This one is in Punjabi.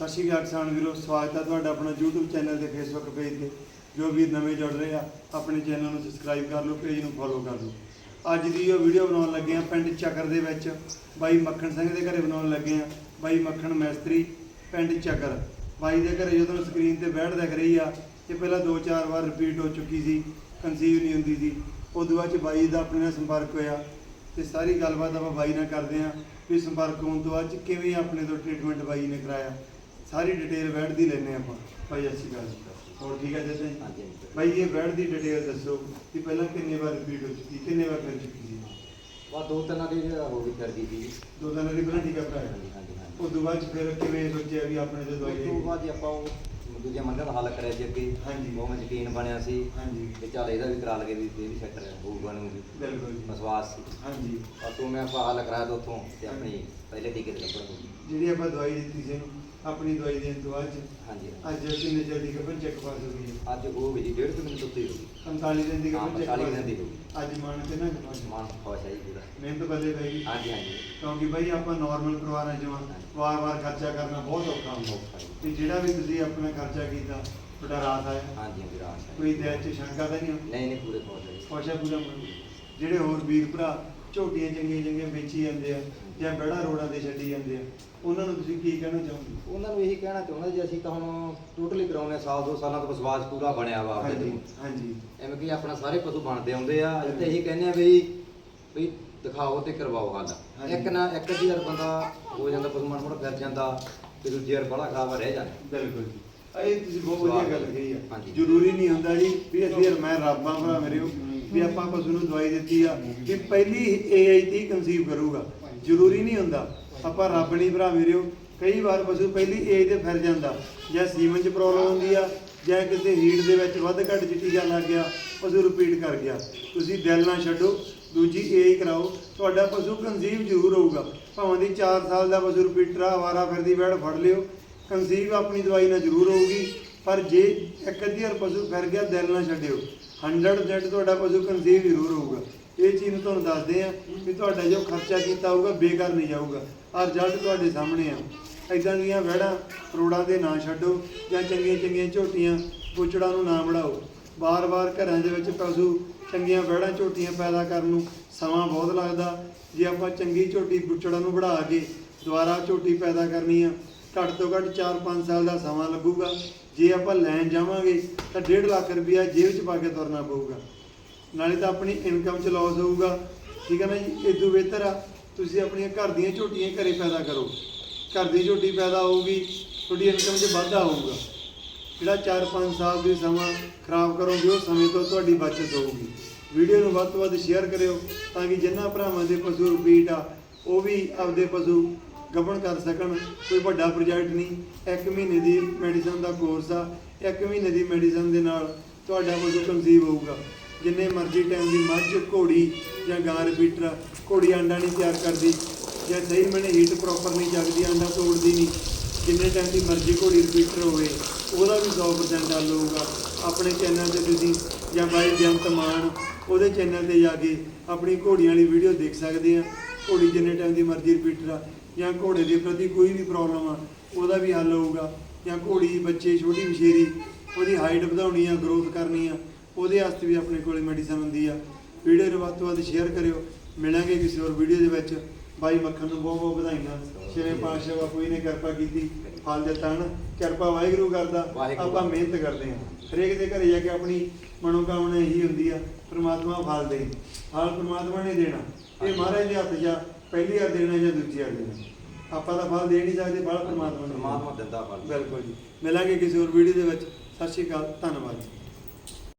ਸਤਿ ਸ਼੍ਰੀ ਅਕਾਲ ਕਿਸਾਨ ਵੀਰੋ, ਸਵਾਗਤ ਹੈ ਤੁਹਾਡਾ ਆਪਣਾ YouTube ਚੈਨਲ ਤੇ Facebook ਪੇਜ ਤੇ। ਜੋ ਵੀ ਨਵੇਂ ਜੁੜ ਰਹੇ ਆ, ਆਪਣੇ ਚੈਨਲ ਨੂੰ ਸਬਸਕ੍ਰਾਈਬ ਕਰ ਲਓ ਪੇਜ ਨੂੰ ਫੋਲੋ ਕਰ ਲਓ। ਅੱਜ ਦੀ ਇਹ ਵੀਡੀਓ ਬਣਾਉਣ ਲੱਗੇ ਆ ਪਿੰਡ ਚੱਕਰ ਦੇ ਵਿੱਚ। ਬਾਈ ਮੱਖਣ ਸਿੰਘ ਦੇ ਘਰੇ ਬਣਾਉਣ ਲੱਗੇ ਆ। ਬਾਈ ਮੱਖਣ ਮੈਸਤਰੀ, ਪਿੰਡ ਚੱਕਰ। ਬਾਈ ਦੇ ਘਰੇ ਜਦੋਂ ਸਕਰੀਨ ਤੇ ਬੈਠ ਦਿਖ ਰਹੀ ਆ, ਇਹ ਪਹਿਲਾਂ 2-4 ਵਾਰ ਰਿਪੀਟ ਹੋ ਚੁੱਕੀ ਸੀ ਕਨਸੀਵ ਨਹੀਂ ਹੁੰਦੀ ਸੀ। ਉਦੋਂ ਬਾਅਦ ਚ ਬਾਈ ਦਾ ਆਪਣੇ ਨਾਲ ਸੰਪਰਕ ਹੋਇਆ ਤੇ ਸਾਰੀ ਗੱਲਬਾਤ ਆਪਾਂ ਬਾਈ ਨਾਲ ਕਰਦੇ ਆਂ ਵੀ ਸੰਪਰਕ ਹੋਣ ਤੋਂ ਬਾਅਦ 'ਚ ਕਿਵੇਂ ਆਪਣੇ ਤੋਂ ਟ੍ਰੀਟਮੈਂਟ ਬਾਈ ਨੇ ਕਰਾਇਆ। ਸਾਰੀ ਡਿਟੇਲ ਬੈਡ ਦੀ ਲੈਣੇ ਆਪਾਂ। ਭਾਈ ਅੱਛੀ ਗੱਲ ਹੋਰ ਠੀਕ ਹੈ ਜੀ? ਹਾਂਜੀ। ਬਾਈ ਇਹ ਬੈਡ ਦੀ ਡਿਟੇਲ ਦੱਸੋ ਕਿ ਪਹਿਲਾਂ ਕਿੰਨੇ ਵਾਰ ਰਿਪੀਟ ਹੋ ਚੁੱਕੀ ਕਿੰਨੇ ਵਾਰ ਕਰ ਚੁੱਕੀ ਸੀ? ਵਾ ਦੋ ਤਿੰਨ ਦੀ ਹੋ ਗਈ ਕਰਦੀ ਸੀ। ਦੋ ਦਿਨ ਦੀ ਪਹਿਲਾਂ ਟੀਕਾ ਭਰਾਇਆ ਹਾਂਜੀ ਹਾਂਜੀ ਹਾਂਜੀ। ਉਸ ਤੋਂ ਬਾਅਦ ਫਿਰ ਕਿਵੇਂ ਸੋਚਿਆ ਵੀ ਆਪਣੇ ਤੋਂ ਦਵਾਈ ਉਸ ਤੋਂ ਬਾਅਦ ਆਪਾਂ ਉਹ ਦੂਜੇ ਮੰਗਾਂ ਦਾ ਹੱਲ ਕਰਿਆ ਸੀ ਅੱਗੇ। ਹਾਂਜੀ। ਬਹੁਤ ਮੈਂ ਯਕੀਨ ਬਣਿਆ ਸੀ ਹਾਂਜੀ। ਤੇ ਚੱਲ ਇਹਦਾ ਵੀ ਕਰਾ ਲਗੇ ਵੀ ਇਹ ਵੀ ਸੈੱਟ ਹੋਊ ਬਣੂਗੀ ਬਿਲਕੁਲ ਜੀ। ਵਿਸ਼ਵਾਸ ਸੀ। ਹਾਂਜੀ। ਪਰ ਤੋਂ ਮੈਂ ਆਪਾਂ ਹੱਲ ਕਰਾਇਆ ਤਾਂ ਉੱਥੋਂ ਤੇ ਆਪਣੀ ਪਹਿਲੇ ਟੀਕੇ ਤੇ ਲੱਭਣ ਜਿਹੜੀ ਆਪਾਂ ਦਵਾਈ ਦਿੱਤੀ ਸੀ ਇਹਨੂੰ, ਆਪਣੀ ਦਵਾਈ ਦੇਣ ਤੋਂ ਬਾਅਦ 'ਚ ਹਾਂਜੀ। ਅੱਜ ਕਿੰਨੇ ਚਿਰ ਦੀ ਖਬਰ ਚੈੱਕ ਪਾਸ ਹੋ। ਗਈ ਹੈ ਅੱਜ ਹੋ ਗਈ ਜੀ ਡੇਢ ਕੁ ਮਿੰਟ ਉੱਤੇ ਹੋ ਗਈ 45 ਦਿਨ ਦੀ ਹਾਂ, ਚੈੱਕ 45 ਦਿਨ ਦੀ ਹੋ ਗਈ। ਅੱਜ ਮੰਨ ਕੇ ਨਾ ਕਮਾਂਗੇ ਸਮਾਨ ਖੁਸ਼ ਹੈ ਜੀ ਪੂਰਾ ਮਿਹਨਤ ਬੱਲੇ ਪਈ ਹਾਂਜੀ ਹਾਂਜੀ। ਕਿਉਂਕਿ ਬਈ ਆਪਾਂ ਨਾਰਮਲ ਪਰਿਵਾਰਾਂ ਆ, ਵਾਰ-ਵਾਰ ਖਰਚਾ ਕਰਨਾ ਬਹੁਤ ਔਖਾ ਹੁੰਦਾ। ਤੇ ਜਿਹੜਾ ਵੀ ਤੁਸੀਂ ਆਪਣਾ ਖਰਚਾ ਕੀਤਾ ਤੁਹਾਡਾ ਰਾਤ ਆਇਆ। ਹਾਂਜੀ ਹਾਂਜੀ ਰਾਤ ਹੈ। ਕੋਈ ਦਿਲ 'ਚ ਸ਼ੰਕਾ ਤਾਂ ਨਹੀਂ ਨਹੀਂ ਨਹੀਂ ਪੂਰੇ ਖੁਸ਼ ਹੈ ਜੀ। ਖੁਸ਼ਾ ਪੂਰਾ ਮਨ ਜਿਹੜੇ ਹੋਰ ਵੀਰ ਭਰਾ ਝੋਟੀਆਂ ਚੰਗੀਆਂ ਚੰਗੀਆਂ ਵੇਚੀ ਜਾਂਦੇ ਆ ਜਾਂ ਬੜਾ ਰੋਡਾਂ ਤੇ ਛੱਡੀ ਜਾਂਦੇ ਆ। ਉਹਨਾਂ ਨੂੰ ਤੁਸੀਂ ਕੀ ਕਹਿਣਾ ਚਾਹੋਗੇ? ਉਹਨਾਂ ਨੂੰ ਇਹੀ ਕਹਿਣਾ ਚਾਹੁੰਦਾ ਜੀ ਅਸੀਂ ਤਾਂ ਹੁਣ ਟੋਟਲੀ ਕਰਾਉਨੇ ਸਾਲ ਦੋ ਸਾਲਾਂ ਤੋਂ ਵਿਸ਼ਵਾਸ ਪੂਰਾ ਬਣਿਆ ਵਾ ਆਪਣੇ ਹਾਂਜੀ ਤੇ। ਹਾਂਜੀ ਐਵੇਂ ਕਿ ਆਪਣਾ ਸਾਰੇ ਪਸ਼ੂ ਬਣਦੇ ਆਉਂਦੇ ਆ ਅਸੀਂ ਤਾਂ ਇਹੀ ਕਹਿੰਦੇ ਆ ਵੀ ਵੀ ਦਿਖਾਓ ਤੇ ਕਰਵਾਓ ਹੱਲ। ਹਾਂਜੀ। ਇੱਕ ਨਾ ਇੱਕ ਅੱਧੀ ਵਾਰ ਬੰਦਾ ਹੋ ਜਾਂਦਾ ਪਸ਼ੂ ਮਨ ਮੋੜ ਫਿਰ ਜਾਂਦਾ ਤੇ ਦੂਜੀ ਵਾਰ ਬੜਾ ਖਰਾਬ ਰਹਿ ਜਾਂਦਾ। ਬਿਲਕੁਲ ਜੀ। ਇਹ ਤੁਸੀਂ ਬਹੁਤ ਵਧੀਆ ਗੱਲ ਕਹੀ ਆ। ਹਾਂਜੀ। ਜ਼ਰੂਰੀ ਨਹੀਂ ਹੁੰਦਾ ਜੀ ਵੀ ਅਸੀਂ ਯਾਰ ਮੈਂ ਰੱਬਾਂ ਭਰਾ ਮੇਰੇ ਵੀ ਆਪਾਂ ਪਸ਼ੂ ਨੂੰ ਦਵਾਈ ਦਿੱਤੀ ਆ ਵੀ ਪਹਿਲੀ ਏਆਈ ਤੀ ਕਨਸੀਵ ਕਰੂਗਾ। ਜ਼ਰੂਰੀ ਨਹੀਂ ਹੁੰਦਾ। ਆਪਾਂ ਰੱਬ ਨਹੀਂ ਭਰਾ ਮੇਰਿਓ ਕਈ ਵਾਰ ਪਸ਼ੂ ਪਹਿਲੀ ਏਜ ਤੇ ਫਿਰ ਜਾਂਦਾ। ਜਾਂ ਸੀਮਨ ਚ ਪ੍ਰੋਬਲਮ ਹੁੰਦੀ ਆ, ਜਾਂ ਕਿਸੇ ਹੀਟ ਦੇ ਵਿੱਚ ਵੱਧ ਘੱਟ ਚ ਲੱਗ ਗਿਆ, ਪਸ਼ੂ ਰਿਪੀਟ ਕਰ ਗਿਆ। ਤੁਸੀਂ ਦਿਲ ਨਾ ਛੱਡੋ। ਦੂਜੀ ਏਜ ਕਰਾਓ। ਤੁਹਾਡਾ ਪਸ਼ੂ ਕਨਸੀਵ ਜ਼ਰੂਰ ਹੋਊਗਾ। ਭਾਵੇਂ ਦੀ 4 ਸਾਲ ਦਾ ਪਸ਼ੂ ਰਿਪੀਟਰ ਆ ਫਿਰਦੀ ਬੈੜ ਫੜ ਲਿਓ। ਕਨਸੀਵ ਆਪਣੀ ਦਵਾਈ ਨਾਲ ਜ਼ਰੂਰ ਹੋਊਗੀ। ਪਰ ਜੇ ਇੱਕ ਅੱਧੀ ਵਾਰ ਪਸ਼ੂ ਫਿਰ ਗਿਆ, ਦਿਲ ਨਾ ਛੱਡਿਓ। 100% ਤੁਹਾਡਾ ਪਸ਼ੂ ਕਨਸੀਵ ਜ਼ਰੂਰ ਹੋਊਗਾ। ਇਹ ਚੀਜ਼ ਨੂੰ ਤੁਹਾਨੂੰ ਦੱਸਦੇ ਆ ਕਿ ਤੁਹਾਡਾ ਜੋ ਖਰਚਾ ਕੀਤਾ ਹੋਊਗਾ ਬੇਕਾਰ ਨਹੀਂ ਜਾਊਗਾ। ਆ ਰਿਜ਼ਲਟ ਤੁਹਾਡੇ ਸਾਹਮਣੇ ਆ। ਇਦਾਂ ਦੀਆਂ ਵਹਿੜਾਂ, ਰੋੜਾਂ ਦੇ ਨਾ ਛੱਡੋ ਜਾਂ ਚੰਗੀਆਂ ਚੰਗੀਆਂ ਝੋਟੀਆਂ ਪੁੱਛੜਾਂ ਨੂੰ ਨਾ ਬਣਾਓ। ਬਾਰ-ਬਾਰ ਘਰਾਂ ਦੇ ਵਿੱਚ ਪਸ਼ੂ ਚੰਗੀਆਂ ਵਹਿੜਾਂ, ਝੋਟੀਆਂ ਪੈਦਾ ਕਰਨ ਨੂੰ ਸਮਾਂ ਬਹੁਤ ਲੱਗਦਾ। ਜੇ ਆਪਾਂ ਚੰਗੀ ਝੋਟੀ ਪੁੱਛੜਾਂ ਨੂੰ ਬਣਾ ਕੇ ਦੁਬਾਰਾ ਝੋਟੀ ਪੈਦਾ ਕਰਨੀ ਆ ਘੱਟ ਤੋਂ ਘੱਟ 4-5 ਸਾਲ ਦਾ ਸਮਾਂ ਲੱਗੂਗਾ। ਜੇ ਆਪਾਂ ਲੈਣ ਜਾਵਾਂਗੇ ਤਾਂ 1.5 ਲੱਖ ਰੁਪਇਆ ਜੇਬ 'ਚ ਪਾ ਕੇ ਤੁਰਨਾ ਪਊਗਾ। ਨਾਲੇ ਤਾਂ ਆਪਣੀ ਇਨਕਮ 'ਚ ਲਾਸ ਹੋਊਗਾ। ਠੀਕ ਹੈ ਨਾ ਜੀ? ਇਦੋਂ ਬਿਹਤਰ ਆ। ਤੁਸੀਂ ਆਪਣੀਆਂ ਘਰ ਦੀਆਂ ਝੋਟੀਆਂ ਘਰੇ ਪੈਦਾ ਕਰੋ। ਘਰ ਦੀ ਝੋਟੀ ਪੈਦਾ ਹੋਊਗੀ, ਤੁਹਾਡੀ ਇਨਕਮ 'ਚ ਵਾਧਾ ਹੋਊਗਾ। ਜਿਹੜਾ 4-5 ਸਾਲ ਦੇ ਸਮਾਂ ਖਰਾਬ ਕਰੋਗੇ, ਉਹ ਸਮੇਂ ਤੋਂ ਤੁਹਾਡੀ ਬਚਤ ਹੋਊਗੀ। ਵੀਡੀਓ ਨੂੰ ਵੱਧ ਤੋਂ ਵੱਧ ਸ਼ੇਅਰ ਕਰਿਓ ਤਾਂ ਕਿ ਜਿਨ੍ਹਾਂ ਭਰਾਵਾਂ ਦੇ ਪਸ਼ੂ ਰਿਪੀਟ ਆ, ਉਹ ਵੀ ਆਪਦੇ ਪਸ਼ੂ ਗੱਭਣ ਕਰ ਸਕਣ ਕੋਈ ਵੱਡਾ ਪ੍ਰੋਜੈਕਟ ਨਹੀਂ। ਇੱਕ ਮਹੀਨੇ ਦੀ ਮੈਡੀਸਨ ਦਾ ਕੋਰਸ ਆ ਇੱਕ ਮਹੀਨੇ ਦੀ ਮੈਡੀਸਨ ਦੇ ਨਾਲ ਤੁਹਾਡਾ ਪਸ਼ੂ ਕਨਸੀਵ ਹੋਊਗਾ। ਜਿੰਨੇ ਮਰਜ਼ੀ ਟਾਈਮ ਦੀ ਮੱਝ ਘੋੜੀ ਜਾਂ ਗਾਂ ਰਿਪੀਟਰ ਆ, ਘੋੜੀ ਆਂਡਾ ਨਹੀਂ ਤਿਆਰ ਕਰਦੀ। ਜਾਂ ਸਹੀ ਮੈਨੇ ਹੀਟ ਪ੍ਰੋਪਰ ਨਹੀਂ ਜਗਦੀ ਆਂਡਾ ਤੋੜਦੀ ਨਹੀਂ। ਜਿੰਨੇ ਟਾਈਮ ਦੀ ਮਰਜ਼ੀ ਘੋੜੀ ਰਿਪੀਟਰ ਹੋਵੇ ਉਹਦਾ ਵੀ 100% ਹੱਲ ਹੋਊਗਾ। ਆਪਣੇ ਚੈਨਲ ਤੇ ਤੁਸੀਂ ਜਾਂ ਬਾਈ ਜੰਤ ਮਾਨ ਉਹਦੇ ਚੈਨਲ ਤੇ ਜਾ ਕੇ ਆਪਣੀ ਘੋੜੀਆਂ ਵਾਲੀ ਵੀਡੀਓ ਦੇਖ ਸਕਦੇ ਆ। ਘੋੜੀ ਜਿੰਨੇ ਟਾਈਮ ਦੀ ਮਰਜ਼ੀ ਰਿਪੀਟਰ ਆ ਜਾਂ ਘੋੜੇ ਦੇ ਪ੍ਰਤੀ ਕੋਈ ਵੀ ਪ੍ਰੋਬਲਮ ਆ, ਉਹਦਾ ਵੀ ਹੱਲ ਹੋਊਗਾ। ਜਾਂ ਘੋੜੀ, ਬੱਚੇ, ਛੋਟੀ ਵਿਸ਼ੇਰੀ ਉਹਦੀ ਹਾਈਟ ਵਧਾਉਣੀ ਆ ਗਰੋਥ ਕਰਨੀ ਆ, ਉਹਦੇ ਵਾਸਤੇ ਵੀ ਆਪਣੇ ਕੋਲੇ ਮੈਡੀਸਨ ਹੁੰਦੀ ਆ। ਵੀਡੀਓ ਨੂੰ ਵੱਧ ਤੋਂ ਵੱਧ ਸ਼ੇਅਰ ਕਰਿਓ। ਮਿਲਾਂਗੇ ਕਿਸੇ ਹੋਰ ਵੀਡੀਓ ਦੇ ਵਿੱਚ। ਬਾਈ ਮੱਖਣ ਨੂੰ ਬਹੁਤ ਬਹੁਤ ਵਧਾਈਆਂ। ਛੇਵੇਂ ਪਾਤਸ਼ਾਹ ਬਾਪੂ ਜੀ ਨੇ ਕਿਰਪਾ ਕੀਤੀ ਫਲ ਦਿੱਤਾ ਹਨ ਕਿਰਪਾ ਵਾਹਿਗੁਰੂ ਕਰਦਾ। ਆਪਾਂ ਮਿਹਨਤ ਕਰਦੇ ਹਾਂ। ਹਰੇਕ ਦੇ ਘਰੇ ਜਾ ਕੇ ਆਪਣੀ ਮਨੋਕਾਮਨਾ ਇਹੀ ਹੁੰਦੀ ਆ ਪ੍ਰਮਾਤਮਾ ਫਲ ਦੇ ਫਲ ਪ੍ਰਮਾਤਮਾ ਨੇ ਦੇਣਾ। ਇਹ ਮਹਾਰਾਜ ਦੇ ਹੱਥ ਆ ਪਹਿਲੀ ਵਾਰ ਦੇਣਾ ਜਾਂ ਦੂਜੀ ਵਾਰ ਦੇਣਾ। ਆਪਾਂ ਤਾਂ ਫਲ ਦੇ ਨਹੀਂ ਸਕਦੇ ਫਲ ਪ੍ਰਮਾਤਮਾ ਨੇ। ਪਰਮਾਤਮਾ ਦਿੰਦਾ ਫਲ। ਬਿਲਕੁਲ ਜੀ। ਮਿਲਾਂਗੇ ਕਿਸੇ ਹੋਰ ਵੀਡੀਓ ਦੇ ਵਿੱਚ। ਸਤਿ ਸ਼੍ਰੀ ਅਕਾਲ ਧੰਨਵਾਦ ਜੀ।